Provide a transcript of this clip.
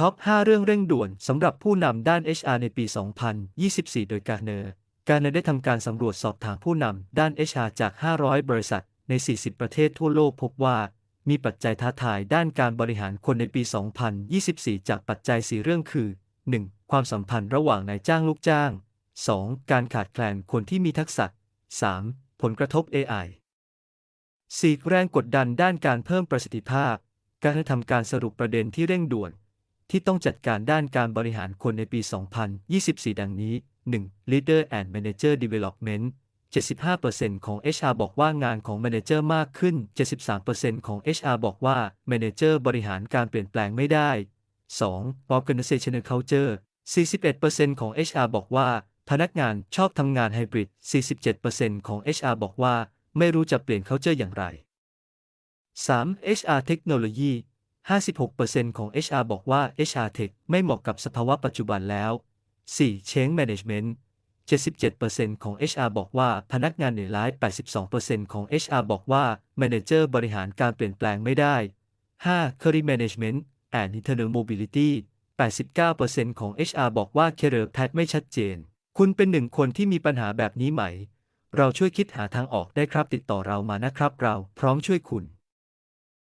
ท็อป 5 เรื่องเร่งด่วนสำหรับผู้นำด้าน HR ในปี 2024 โดยการเนอร์การเนอร์ได้ทำการสำรวจสอบถามผู้นำด้าน HR จาก 500 บริษัท ใน 40 ประเทศทั่วโลกพบว่า มีปัจจัยท้าทายด้านการบริหารคนในปี 2024 จากปัจจัย 4 เรื่องคือ 1. ความสัมพันธ์ระหว่างนายจ้างลูกจ้าง 2. การขาดแคลนคนที่มีทักษะ 3. ผลกระทบ AI 4. แรงกดดันด้านการเพิ่มประสิทธิภาพ การทำการสรุปประเด็นที่เร่งด่วน ที่ต้องจัดการด้านการบริหารคนในปี 2024 ดังนี้ 1. Leader and Manager Development 75%ของ HR บอกว่างานของ Manager มากขึ้น 73%ของ HR บอกว่า Manager บริหารการเปลี่ยนแปลงไม่ได้ 2. Organizational Culture 41%ของ HR บอกว่า พนักงานชอบทำงานไฮบริด 47%ของ HR บอกว่า ไม่รู้จะเปลี่ยน culture อย่างไร 3. HR Technology 56%ของ HR บอกว่า HR Tech ไม่เหมาะกับสภาวะปัจจุบันแล้ว 4. Change Management 77%ของ HR บอกว่าพนักงานเหนื่อยล้า82%ของ HR บอกว่า Manager บริหารการเปลี่ยนแปลงไม่ได้ 5. Career Management and Internal Mobility 89%ของ HR บอกว่า Career Path ไม่ชัดเจน คุณเป็นหนึ่งคนที่มีปัญหาแบบนี้ไหม เราช่วยคิดหาทางออกได้ครับติดต่อเรามานะครับเราพร้อมช่วยคุณ